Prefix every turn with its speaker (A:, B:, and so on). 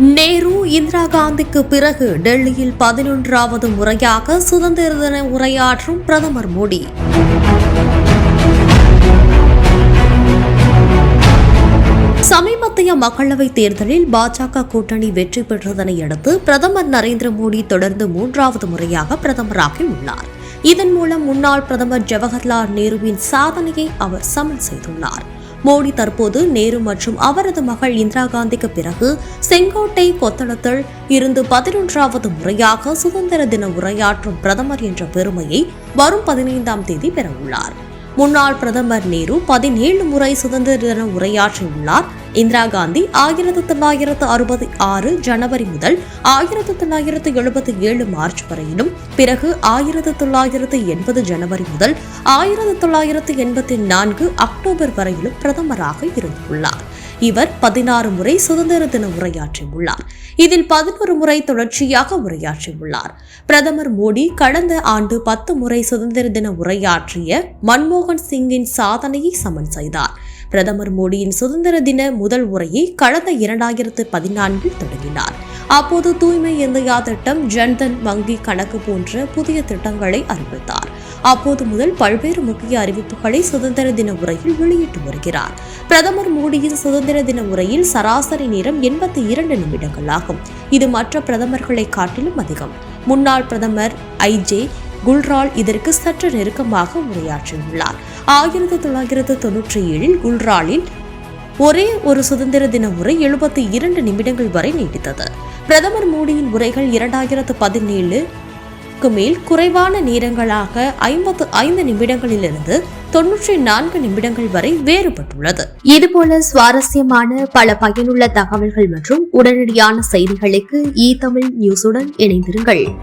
A: நேரு இந்திரா காந்திக்கு பிறகு டெல்லியில் பதினொன்றாவது முறையாக சுதந்திர தின உரையாற்றும் பிரதமர் மோடி. சமீபத்திய மக்களவைத் தேர்தலில் பாஜக கூட்டணி வெற்றி பெற்றதனை அடுத்து பிரதமர் நரேந்திர மோடி தொடர்ந்து மூன்றாவது முறையாக பிரதமராகி உள்ளார். இதன் மூலம் முன்னாள் பிரதமர் ஜவஹர்லால் நேருவின் சாதனையை அவர் சமன் செய்துள்ளார். மோடி தற்போது நேரு மற்றும் அவரது மகள் இந்திரா காந்திக்கு பிறகு செங்கோட்டை கொத்தளத்தில் இருந்து பதினொன்றாவது முறையாக சுதந்திர தின உரையாற்றும் பிரதமர் என்ற பெருமையை வரும் பதினைந்தாம் தேதி பெறவுள்ளார். முன்னாள் பிரதமர் நேரு பதினேழு முறை சுதந்திர தின உரையாற்றியுள்ளார். இந்திரா காந்தி ஆயிரத்தி தொள்ளாயிரத்து அறுபத்தி ஆறு ஜனவரி முதல் ஆயிரத்தி தொள்ளாயிரத்து எழுபத்தி ஏழு மார்ச் வரையிலும் பிறகு ஆயிரத்தி தொள்ளாயிரத்து எண்பது ஜனவரி முதல் ஆயிரத்தி தொள்ளாயிரத்து எண்பத்தி நான்கு அக்டோபர் வரையிலும் பிரதமராக இருந்துள்ளார். இவர் பதினாறு முறை சுதந்திர தின உரையாற்றியுள்ளார். இதில் பதினோரு முறை தொடர்ச்சியாக உரையாற்றியுள்ளார். பிரதமர் மோடி கடந்த ஆண்டு பத்து முறை சுதந்திர தின உரையாற்றிய மன்மோகன் சிங்கின் சாதனையை சமன் செய்தார். பிரதமர் மோடியின் சுதந்திர தின முதல் உரையை கடந்த இரண்டாயிரத்து பதினான்கில் தொடங்கினார். அப்போது தூய்மை இந்தியா திட்டம் ஜன்தன் வங்கி கணக்கு போன்ற புதிய திட்டங்களை அறிவித்தார். அப்போது முதல் பல்வேறு முக்கிய அறிவிப்புகளை சுதந்திர தின உரையில் வெளியிட்டு வருகிறார். பிரதமர் மோடியின் சுதந்திர தின உரையில் சராசரி நேரம் எண்பத்தி இரண்டு நிமிடங்கள் ஆகும் இது மற்ற பிரதமர்களை காட்டிலும் அதிகம். முன்னாள் பிரதமர் ஐஜே குல்ரால் இதற்கு சற்று நெருக்கமாக உரையாற்றியுள்ளார். ஆயிரத்தி தொள்ளாயிரத்து தொன்னூற்றி ஏழில் குல்ராலில் ஒரே ஒரு சுதந்திர தின உரை எழுபத்தி இரண்டு நிமிடங்கள் வரை நீடித்தது. பிரதமர் மோடியின் உரைகள் இரண்டாயிரத்து பதினேழு மேல் குறைவான நேரங்களாக ஐம்பத்து ஐந்து நிமிடங்களிலிருந்து தொன்னூற்றி நான்கு நிமிடங்கள் வரை வேறுபட்டுள்ளது. இதுபோல சுவாரஸ்யமான பல பயனுள்ள தகவல்கள் மற்றும் உடனடியான செய்திகளுக்கு இ தமிழ் நியூஸுடன் இணைந்திருங்கள்.